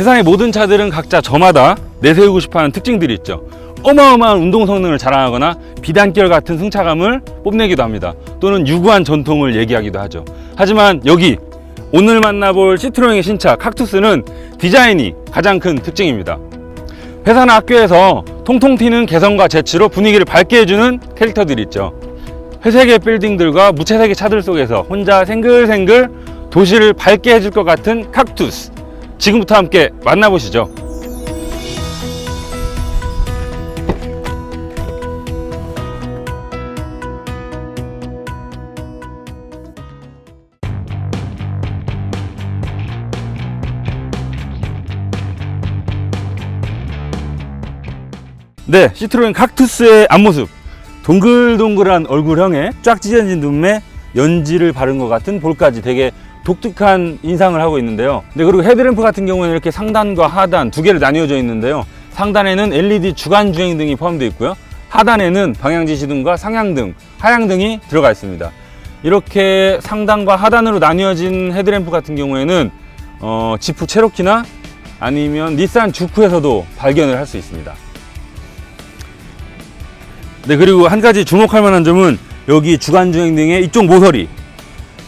세상의 모든 차들은 각자 저마다 내세우고 싶어하는 특징들이 있죠. 어마어마한 운동 성능을 자랑하거나 비단결 같은 승차감을 뽐내기도 합니다. 또는 유구한 전통을 얘기하기도 하죠. 하지만 여기 오늘 만나볼 시트로행의 신차 칵투스는 디자인이 가장 큰 특징입니다. 회사나 학교에서 통통 튀는 개성과 재치로 분위기를 밝게 해주는 캐릭터들이 있죠. 회색의 빌딩들과 무채색의 차들 속에서 혼자 생글생글 도시를 밝게 해줄 것 같은 칵투스. 지금부터 함께 만나보시죠. 네, 시트로엔 칵투스의 앞모습. 동글동글한 얼굴형에 쫙 찢어진 눈매, 연지를 바른 것 같은 볼까지 되게 독특한 인상을 하고 있는데요. 네, 그리고 헤드램프 같은 경우에는 이렇게 상단과 하단 두 개로 나뉘어져 있는데요. 상단에는 LED 주간 주행 등이 포함되어 있고요. 하단에는 방향 지시등과 상향등, 하향등이 들어가 있습니다. 이렇게 상단과 하단으로 나뉘어진 헤드램프 같은 경우에는 어, 지프 체로키나 아니면 닛산 주크에서도 발견을 할 수 있습니다. 네 그리고 한 가지 주목할 만한 점은 여기 주간 주행 등의 이쪽 모서리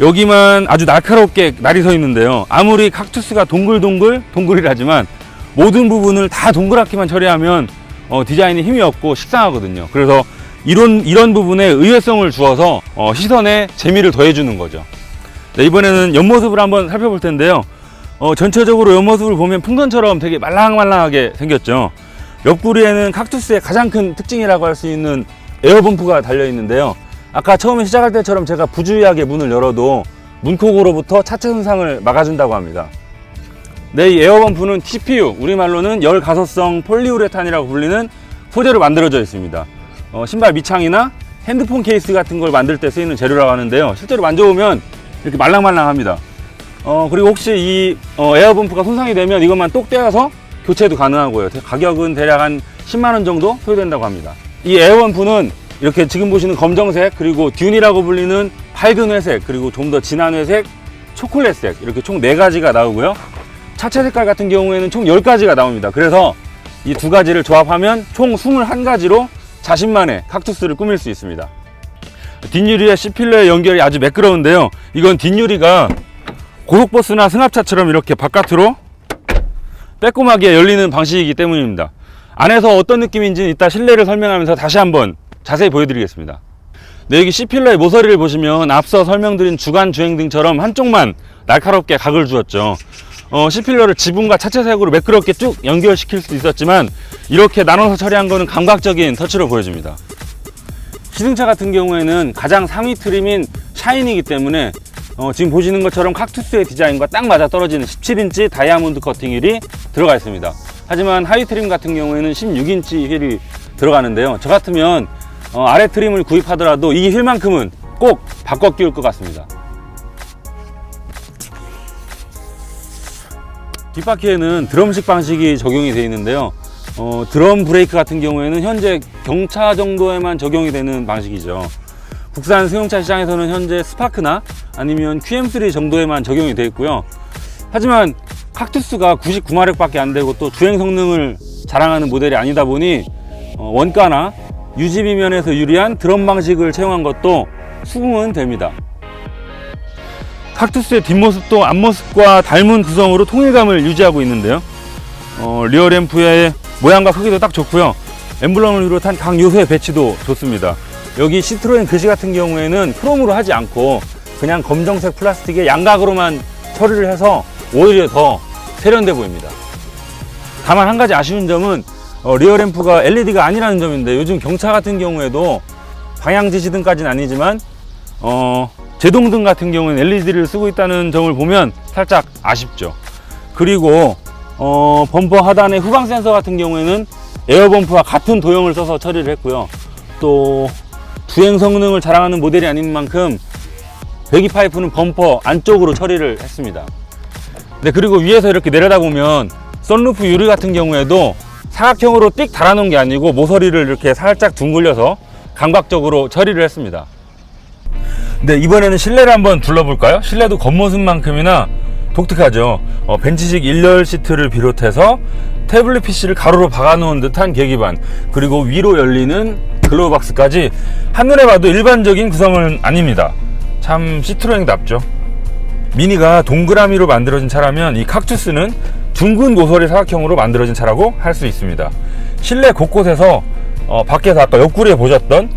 여기만 아주 날카롭게 날이 서 있는데요. 아무리 칵투스가 동글동글 동글이라지만 모든 부분을 다 동그랗게만 처리하면 어, 디자인이 힘이 없고 식상하거든요. 그래서 이런 이런 부분에 의외성을 주어서 어, 시선에 재미를 더해주는 거죠. 네, 이번에는 옆모습을 한번 살펴볼 텐데요. 어, 전체적으로 옆모습을 보면 풍선처럼 되게 말랑말랑하게 생겼죠. 옆구리에는 칵투스의 가장 큰 특징이라고 할 수 있는 에어범프가 달려 있는데요. 아까 처음에 시작할 때처럼 제가 부주의하게 문을 열어도 문콕으로부터 차체 손상을 막아준다고 합니다. 네, 이 에어범프는 TPU, 우리말로는 열 가소성 폴리우레탄이라고 불리는 소재로 만들어져 있습니다. 어, 신발 밑창이나 핸드폰 케이스 같은 걸 만들 때 쓰이는 재료라고 하는데요. 실제로 만져보면 이렇게 말랑말랑합니다. 어, 그리고 혹시 이 어, 에어범프가 손상이 되면 이것만 똑 떼어서 교체도 가능하고요. 가격은 대략 한 10만 원 정도 소요된다고 합니다. 이 에어원프는 이렇게 지금 보시는 검정색 그리고 듄이라고 불리는 밝은 회색 그리고 좀 더 진한 회색 초콜릿색 이렇게 총 네가지가 나오고요. 차체 색깔 같은 경우에는 총 10가지가 나옵니다. 그래서 이 두 가지를 조합하면 총 21가지로 자신만의 칵투스를 꾸밀 수 있습니다. 뒷유리의 C필러의 연결이 아주 매끄러운데요. 이건 뒷유리가 고속버스나 승합차처럼 이렇게 바깥으로 빼꼼하게 열리는 방식이기 때문입니다. 안에서 어떤 느낌인지는 이따 실내를 설명하면서 다시 한번 자세히 보여드리겠습니다. 네, 여기 C필러의 모서리를 보시면 앞서 설명드린 주간 주행 등처럼 한쪽만 날카롭게 각을 주었죠. 어, C필러를 지붕과 차체색으로 매끄럽게 쭉 연결시킬 수 있었지만 이렇게 나눠서 처리한 거는 감각적인 터치로 보여집니다. 시승차 같은 경우에는 가장 상위 트림인 샤인이기 때문에 어, 지금 보시는 것처럼 칵투스의 디자인과 딱 맞아 떨어지는 17인치 다이아몬드 커팅 휠이 들어가 있습니다. 하지만 하위 트림 같은 경우에는 16인치 휠이 들어가는데요. 저 같으면 어, 아래 트림을 구입하더라도 이 휠만큼은 꼭 바꿔 끼울 것 같습니다. 뒷바퀴에는 드럼식 방식이 적용이 되어 있는데요. 어, 드럼 브레이크 같은 경우에는 현재 경차 정도에만 적용이 되는 방식이죠. 국산 승용차 시장에서는 현재 스파크나 아니면 QM3 정도에만 적용이 되어 있고요. 하지만 칵투스가 99마력밖에 안 되고 또 주행 성능을 자랑하는 모델이 아니다 보니 어, 원가나 유지비 면에서 유리한 드럼 방식을 채용한 것도 수긍은 됩니다. 칵투스의 뒷모습도 앞모습과 닮은 구성으로 통일감을 유지하고 있는데요. 어, 리어 램프의 모양과 크기도 딱 좋고요. 엠블럼을 비롯한 각 요소의 배치도 좋습니다. 여기 시트로엔 글씨 같은 경우에는 크롬으로 하지 않고 그냥 검정색 플라스틱에 양각으로만 처리를 해서 오히려 더 세련돼 보입니다. 다만 한 가지 아쉬운 점은 어, 리어 램프가 LED가 아니라는 점인데 요즘 경차 같은 경우에도 방향 지시등까지는 아니지만 어, 제동등 같은 경우는 LED를 쓰고 있다는 점을 보면 살짝 아쉽죠. 그리고 어, 범퍼 하단의 후방 센서 같은 경우에는 에어 범프와 같은 도형을 써서 처리를 했고요. 또 주행 성능을 자랑하는 모델이 아닌 만큼 배기 파이프는 범퍼 안쪽으로 처리를 했습니다. 네, 그리고 위에서 이렇게 내려다 보면 썬루프 유리 같은 경우에도 사각형으로 띡 달아놓은 게 아니고 모서리를 이렇게 살짝 둥글려서 감각적으로 처리를 했습니다. 네, 이번에는 실내를 한번 둘러볼까요? 실내도 겉모습만큼이나 독특하죠. 어, 벤치식 일렬 시트를 비롯해서 태블릿 PC를 가로로 박아놓은 듯한 계기반 그리고 위로 열리는 글로우 박스까지 한눈에 봐도 일반적인 구성은 아닙니다. 참 시트로행답죠. 미니가 동그라미로 만들어진 차라면 이 칵투스는 둥근 모서리 사각형으로 만들어진 차라고 할 수 있습니다. 실내 곳곳에서 어, 밖에서 아까 옆구리에 보셨던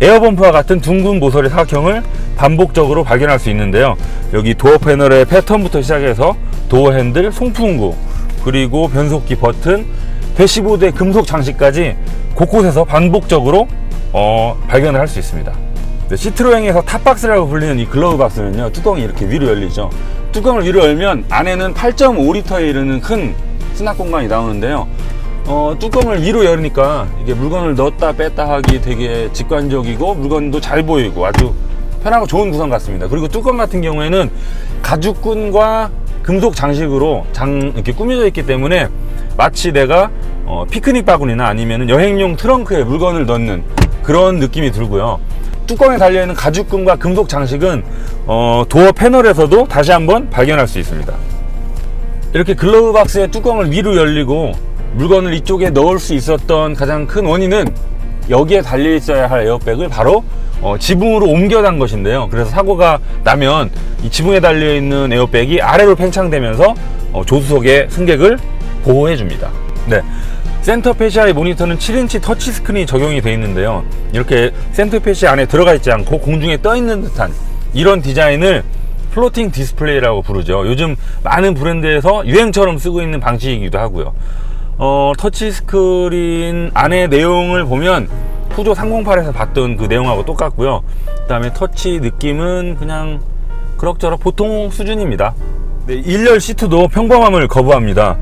에어범프와 같은 둥근 모서리 사각형을 반복적으로 발견할 수 있는데요. 여기 도어 패널의 패턴부터 시작해서 도어 핸들, 송풍구, 그리고 변속기 버튼, 대시보드의 금속 장식까지 곳곳에서 반복적으로 어, 발견을 할 수 있습니다. 네, 시트로행에서 탑박스라고 불리는 이 글러브 박스는요 뚜껑이 이렇게 위로 열리죠. 뚜껑을 위로 열면 안에는 8.5리터에 이르는 큰 수납 공간이 나오는데요. 어, 뚜껑을 위로 열으니까 이게 물건을 넣었다 뺐다 하기 되게 직관적이고 물건도 잘 보이고 아주 편하고 좋은 구성 같습니다. 그리고 뚜껑 같은 경우에는 가죽끈과 금속 장식으로 장 이렇게 꾸며져 있기 때문에 마치 내가 어, 피크닉 바구니나 아니면 여행용 트렁크에 물건을 넣는 그런 느낌이 들고요 뚜껑에 달려있는 가죽끈과 금속 장식은 어, 도어 패널에서도 다시 한번 발견할 수 있습니다. 이렇게 글러브 박스의 뚜껑을 위로 열리고 물건을 이쪽에 넣을 수 있었던 가장 큰 원인은 여기에 달려 있어야 할 에어백을 바로 어, 지붕으로 옮겨 단 것인데요. 그래서 사고가 나면 이 지붕에 달려 있는 에어백이 아래로 팽창되면서 어, 조수석의 승객을 보호해 줍니다. 네. 센터 패시아의 모니터는 7인치 터치 스크린이 적용이 되어 있는데요. 이렇게 센터 패시 안에 들어가 있지 않고 공중에 떠 있는 듯한 이런 디자인을 플로팅 디스플레이라고 부르죠. 요즘 많은 브랜드에서 유행처럼 쓰고 있는 방식이기도 하고요. 어, 터치 스크린 안의 내용을 보면 푸조 308에서 봤던 그 내용하고 똑같고요. 그 다음에 터치 느낌은 그냥 그럭저럭 보통 수준입니다. 네, 일렬 시트도 평범함을 거부합니다.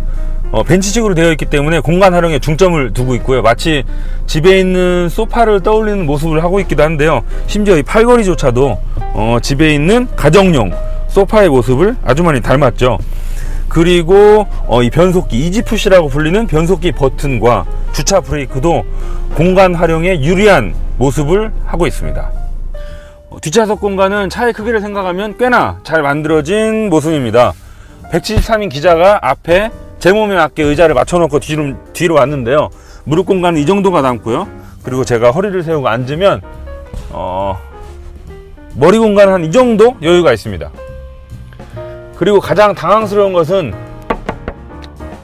어, 벤치식으로 되어 있기 때문에 공간 활용에 중점을 두고 있고요. 마치 집에 있는 소파를 떠올리는 모습을 하고 있기도 한데요. 심지어 이 팔걸이조차도 어, 집에 있는 가정용 소파의 모습을 아주 많이 닮았죠. 그리고 어, 이 변속기 이지푸시라고 불리는 변속기 버튼과 주차 브레이크도 공간 활용에 유리한 모습을 하고 있습니다. 어, 뒷좌석 공간은 차의 크기를 생각하면 꽤나 잘 만들어진 모습입니다. 173인 기자가 앞에 제 몸에 맞게 의자를 맞춰놓고 뒤로, 뒤로 왔는데요. 무릎 공간은 이 정도가 남고요. 그리고 제가 허리를 세우고 앉으면 어, 머리 공간은 한이 정도 여유가 있습니다. 그리고 가장 당황스러운 것은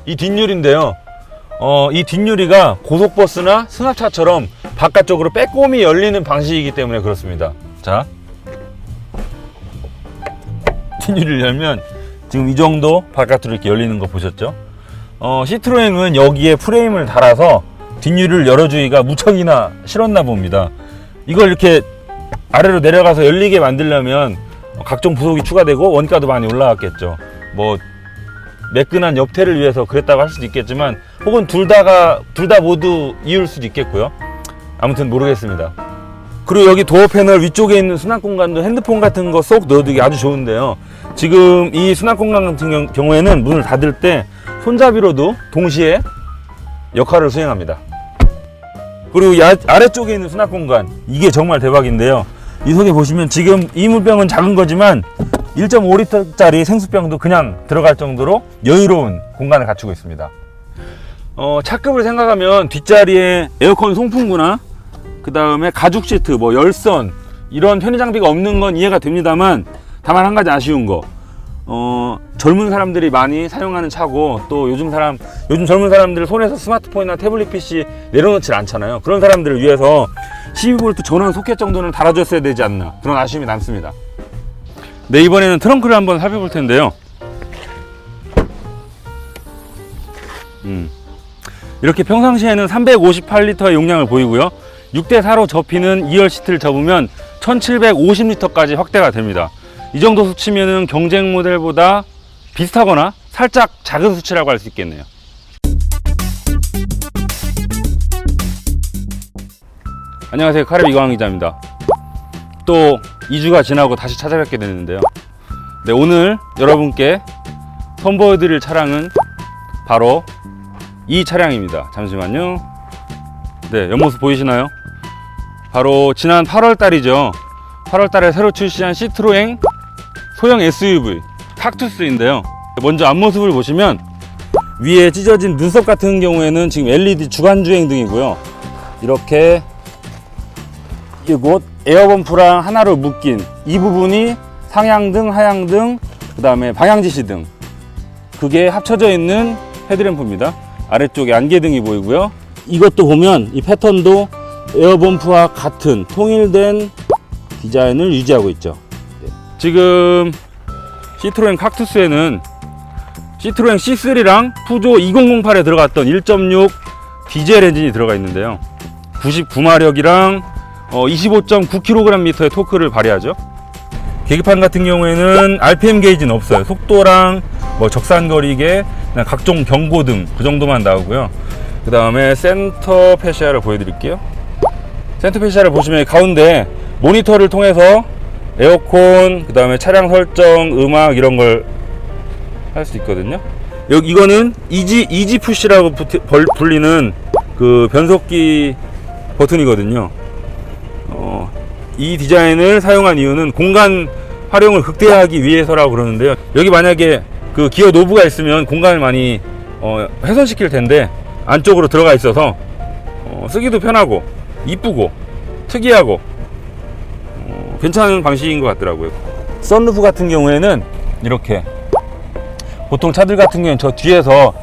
이 뒷유리인데요. 어, 이 뒷유리가 고속버스나 승합차처럼 바깥쪽으로 빼꼼히 열리는 방식이기 때문에 그렇습니다. 자, 뒷유리를 열면 지금 이 정도 바깥으로 이렇게 열리는 거 보셨죠? 어, 시트로행은 여기에 프레임을 달아서 뒷유리를 열어주기가 무척이나 싫었나 봅니다. 이걸 이렇게 아래로 내려가서 열리게 만들려면 각종 부속이 추가되고 원가도 많이 올라갔겠죠. 뭐 매끈한 옆태를 위해서 그랬다고 할 수도 있겠지만 혹은 둘 다가 둘 다 모두 이유일 수도 있겠고요. 아무튼 모르겠습니다. 그리고 여기 도어 패널 위쪽에 있는 수납 공간도 핸드폰 같은 거 쏙 넣어두기 아주 좋은데요. 지금 이 수납 공간 같은 경- 경우에는 문을 닫을 때 손잡이로도 동시에 역할을 수행합니다. 그리고 야- 아래쪽에 있는 수납 공간 이게 정말 대박인데요. 이 속에 보시면 지금 이 물병은 작은 거지만 1.5리터짜리 생수병도 그냥 들어갈 정도로 여유로운 공간을 갖추고 있습니다. 어, 차급을 생각하면 뒷자리에 에어컨 송풍구나 그 다음에 가죽 시트, 뭐 열선 이런 편의 장비가 없는 건 이해가 됩니다만 다만 한 가지 아쉬운 거 어, 젊은 사람들이 많이 사용하는 차고 또 요즘 사람 요즘 젊은 사람들 손에서 스마트폰이나 태블릿 PC 내려놓질 않잖아요. 그런 사람들을 위해서 12V 전원 소켓 정도는 달아줬어야 되지 않나 그런 아쉬움이 남습니다. 네 이번에는 트렁크를 한번 살펴볼 텐데요. 음. 이렇게 평상시에는 358리터의 용량을 보이고요. 6대 4로 접히는 2열 시트를 접으면 1750리터까지 확대가 됩니다. 이 정도 수치면은 경쟁 모델보다 비슷하거나 살짝 작은 수치라고 할 수 있겠네요. 안녕하세요. 카레 이광 기자입니다. 또 2주가 지나고 다시 찾아뵙게 됐는데요. 네, 오늘 여러분께 선보여드릴 차량은 바로 이 차량입니다. 잠시만요. 네, 옆모습 보이시나요? 바로 지난 8월 달이죠. 8월 달에 새로 출시한 시트로행 소형 SUV 칵투스인데요. 먼저 앞모습을 보시면 위에 찢어진 눈썹 같은 경우에는 지금 LED 주간 주행 등이고요. 이렇게 이곳 에어범프랑 하나로 묶인 이 부분이 상향등, 하향등, 그 다음에 방향지시 등 그게 합쳐져 있는 헤드램프입니다. 아래쪽에 안개등이 보이고요. 이것도 보면 이 패턴도 에어범프와 같은 통일된 디자인을 유지하고 있죠. 네. 지금 시트로엔 칵투스에는 시트로엔 C3랑 푸조 2008에 들어갔던 1.6 디젤 엔진이 들어가 있는데요. 99마력이랑 어, 25.9kgm의 토크를 발휘하죠. 계기판 같은 경우에는 RPM 게이지는 없어요. 속도랑 뭐 적산거리계, 각종 경고등 그 정도만 나오고요. 그 다음에 센터 페시아를 보여드릴게요. 센터 페시아를 보시면 가운데 모니터를 통해서 에어컨, 그 다음에 차량 설정, 음악 이런 걸 할 수 있거든요. 여기 이거는 이지 이지 푸시라고 불리는 그 변속기 버튼이거든요. 어, 이 디자인을 사용한 이유는 공간 활용을 극대화하기 위해서라고 그러는데요. 여기 만약에 그 기어 노브가 있으면 공간을 많이 어, 훼손시킬 텐데 안쪽으로 들어가 있어서 어, 쓰기도 편하고 이쁘고 특이하고 어, 괜찮은 방식인 것 같더라고요. 썬루프 같은 경우에는 이렇게 보통 차들 같은 경우는 저 뒤에서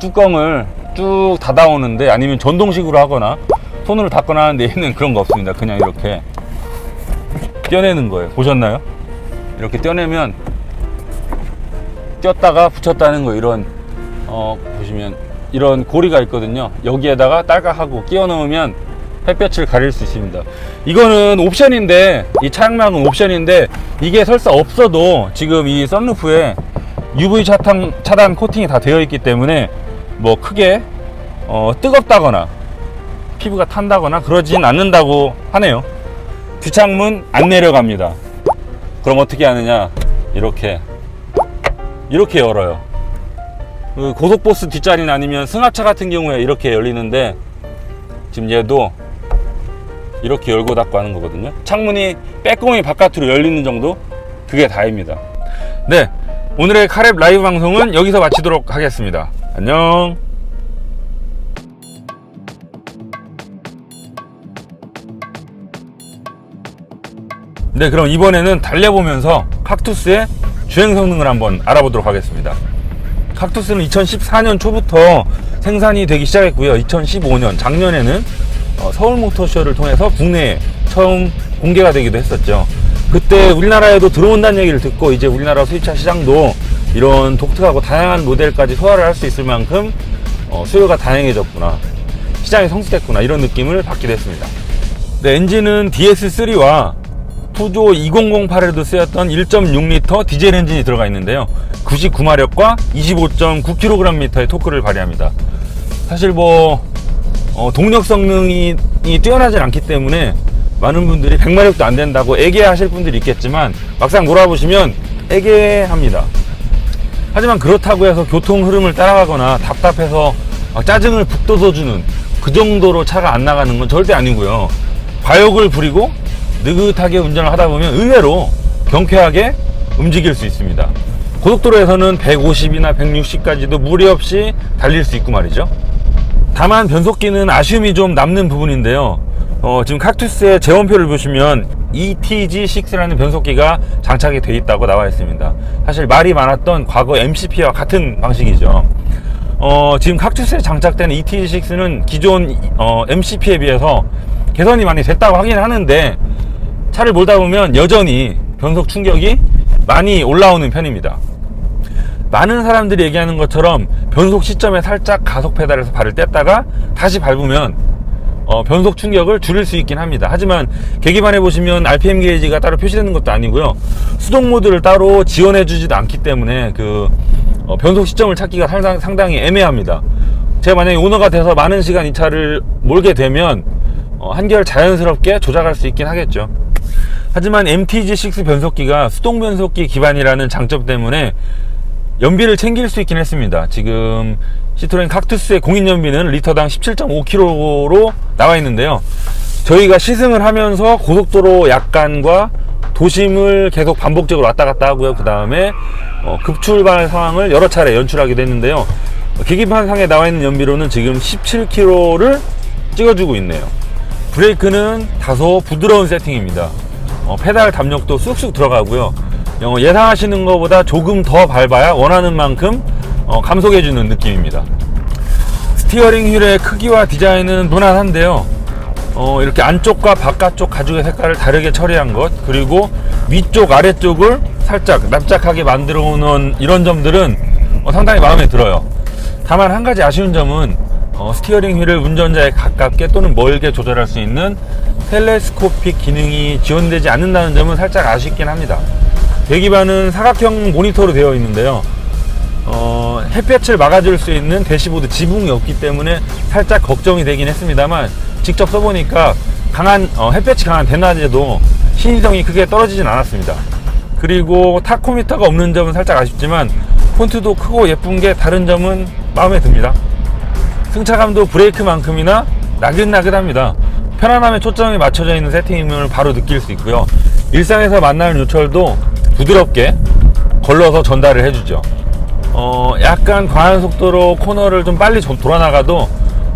뚜껑을 쭉 닫아오는데 아니면 전동식으로 하거나 손으로 닫거나 하는데 얘는 그런 거 없습니다. 그냥 이렇게 떼어내는 거예요. 보셨나요? 이렇게 떼어내면 꼈다가 붙였다는 거 이런 어 보시면 이런 고리가 있거든요. 여기에다가 딸깍하고 끼워 넣으면 햇볕을 가릴 수 있습니다. 이거는 옵션인데 이 차량망은 옵션인데 이게 설사 없어도 지금 이 썬루프에 UV 차단, 차단 코팅이 다 되어 있기 때문에 뭐 크게 어, 뜨겁다거나 피부가 탄다거나 그러진 않는다고 하네요. 뒷창문 안 내려갑니다. 그럼 어떻게 하느냐? 이렇게 이렇게 열어요. 그 고속버스 뒷자리는 아니면 승합차 같은 경우에 이렇게 열리는데 지금 얘도 이렇게 열고 닫고 하는 거거든요. 창문이 빼꼼히 바깥으로 열리는 정도 그게 다입니다. 네, 오늘의 카랩 라이브 방송은 여기서 마치도록 하겠습니다. 안녕. 네, 그럼 이번에는 달려보면서 칵투스의 주행 성능을 한번 알아보도록 하겠습니다. 칵투스는 2014년 초부터 생산이 되기 시작했고요. 2015년 작년에는 어, 서울 모터쇼를 통해서 국내에 처음 공개가 되기도 했었죠. 그때 우리나라에도 들어온다는 얘기를 듣고 이제 우리나라 수입차 시장도 이런 독특하고 다양한 모델까지 소화를 할 수 있을 만큼 어, 수요가 다양해졌구나. 시장이 성숙했구나. 이런 느낌을 받게 됐습니다. 네, 엔진은 DS3와 푸조 2008에도 쓰였던 1.6L 디젤 엔진이 들어가 있는데요. 99마력과 25.9kgm의 토크를 발휘합니다. 사실 뭐 어, 동력 성능이 이 뛰어나지 않기 때문에 많은 분들이 100마력도 안 된다고 애계하실 분들이 있겠지만 막상 몰아보시면 애계합니다. 하지만 그렇다고 해서 교통 흐름을 따라가거나 답답해서 막 짜증을 북돋워주는 그 정도로 차가 안 나가는 건 절대 아니고요. 과욕을 부리고 느긋하게 운전을 하다 보면 의외로 경쾌하게 움직일 수 있습니다. 고속도로에서는 150이나 160까지도 무리 없이 달릴 수 있고 말이죠. 다만 변속기는 아쉬움이 좀 남는 부분인데요. 어, 지금 칵투스의 재원표를 보시면 ETG6라는 변속기가 장착이 되어 있다고 나와 있습니다. 사실 말이 많았던 과거 MCP와 같은 방식이죠. 어, 지금 칵투스에 장착된 ETG6는 기존 어, MCP에 비해서 개선이 많이 됐다고 하긴 하는데 차를 몰다 보면 여전히 변속 충격이 많이 올라오는 편입니다. 많은 사람들이 얘기하는 것처럼 변속 시점에 살짝 가속 페달에서 발을 뗐다가 다시 밟으면 어, 변속 충격을 줄일 수 있긴 합니다. 하지만 계기판에 보시면 RPM 게이지가 따로 표시되는 것도 아니고요. 수동 모드를 따로 지원해 주지도 않기 때문에 그 어, 변속 시점을 찾기가 상당, 상당히 애매합니다. 제가 만약에 오너가 돼서 많은 시간 이 차를 몰게 되면 어, 한결 자연스럽게 조작할 수 있긴 하겠죠. 하지만 MTG6 변속기가 수동 변속기 기반이라는 장점 때문에 연비를 챙길 수 있긴 했습니다. 지금 시트로엔 칵투스의 공인 연비는 리터당 17.5km로 나와 있는데요. 저희가 시승을 하면서 고속도로 약간과 도심을 계속 반복적으로 왔다 갔다 하고요. 그 다음에 어, 급출발 상황을 여러 차례 연출하기도 했는데요. 계기판 상에 나와 있는 연비로는 지금 17km를 찍어주고 있네요. 브레이크는 다소 부드러운 세팅입니다. 어, 페달 담력도 쑥쑥 들어가고요. 어, 예상하시는 것보다 조금 더 밟아야 원하는 만큼 어, 감속해주는 느낌입니다. 스티어링 휠의 크기와 디자인은 무난한데요. 어, 이렇게 안쪽과 바깥쪽 가죽의 색깔을 다르게 처리한 것 그리고 위쪽 아래쪽을 살짝 납작하게 만들어 놓은 이런 점들은 어, 상당히 마음에 들어요. 다만 한 가지 아쉬운 점은 어, 스티어링 휠을 운전자에 가깝게 또는 멀게 조절할 수 있는 텔레스코픽 기능이 지원되지 않는다는 점은 살짝 아쉽긴 합니다. 배기반은 사각형 모니터로 되어 있는데요. 어, 햇볕을 막아줄 수 있는 대시보드 지붕이 없기 때문에 살짝 걱정이 되긴 했습니다만 직접 써보니까 강한 어, 햇볕이 강한 대낮에도 신의성이 크게 떨어지진 않았습니다. 그리고 타코미터가 없는 점은 살짝 아쉽지만 폰트도 크고 예쁜 게 다른 점은 마음에 듭니다. 승차감도 브레이크만큼이나 나긋나긋합니다. 편안함에 초점이 맞춰져 있는 세팅임을 바로 느낄 수 있고요. 일상에서 만나는 요철도 부드럽게 걸러서 전달을 해주죠. 어, 약간 과한 속도로 코너를 좀 빨리 좀 돌아나가도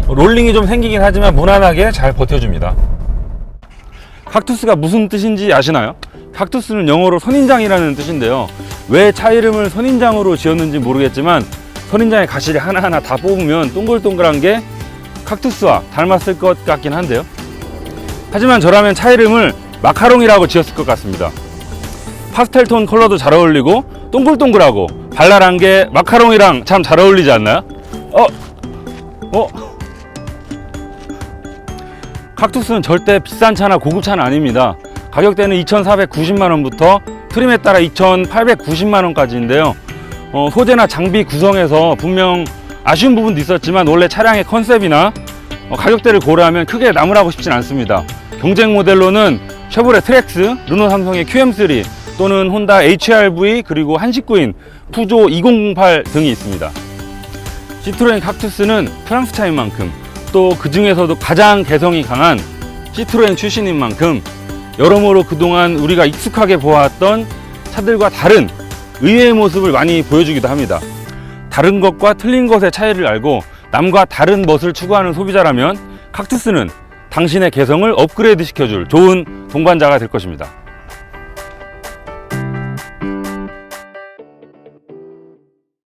롤링이 좀 생기긴 하지만 무난하게 잘 버텨줍니다. 칵투스가 무슨 뜻인지 아시나요? 칵투스는 영어로 선인장이라는 뜻인데요. 왜 차 이름을 선인장으로 지었는지 모르겠지만 선인장의 가시를 하나하나 다 뽑으면 동글동글한 게 칵투스와 닮았을 것 같긴 한데요. 하지만 저라면 차 이름을 마카롱이라고 지었을 것 같습니다. 파스텔 톤 컬러도 잘 어울리고 동글동글하고 발랄한 게 마카롱이랑 참 잘 어울리지 않나요? 어? 어? 칵투스는 절대 비싼 차나 고급 차는 아닙니다. 가격대는 2,490만 원부터 트림에 따라 2,890만 원까지인데요. 어, 소재나 장비 구성에서 분명 아쉬운 부분도 있었지만 원래 차량의 컨셉이나 어, 가격대를 고려하면 크게 나무라고 싶진 않습니다. 경쟁 모델로는 쉐보레 트렉스, 르노 삼성의 QM3 또는 혼다 HRV 그리고 한식구인 푸조 2008 등이 있습니다. 시트로엔 칵투스는 프랑스 차인 만큼 또 그 중에서도 가장 개성이 강한 시트로엔 출신인 만큼 여러모로 그동안 우리가 익숙하게 보아왔던 차들과 다른 의외의 모습을 많이 보여주기도 합니다. 다른 것과 틀린 것의 차이를 알고 남과 다른 멋을 추구하는 소비자라면 칵투스는 당신의 개성을 업그레이드 시켜줄 좋은 동반자가 될 것입니다.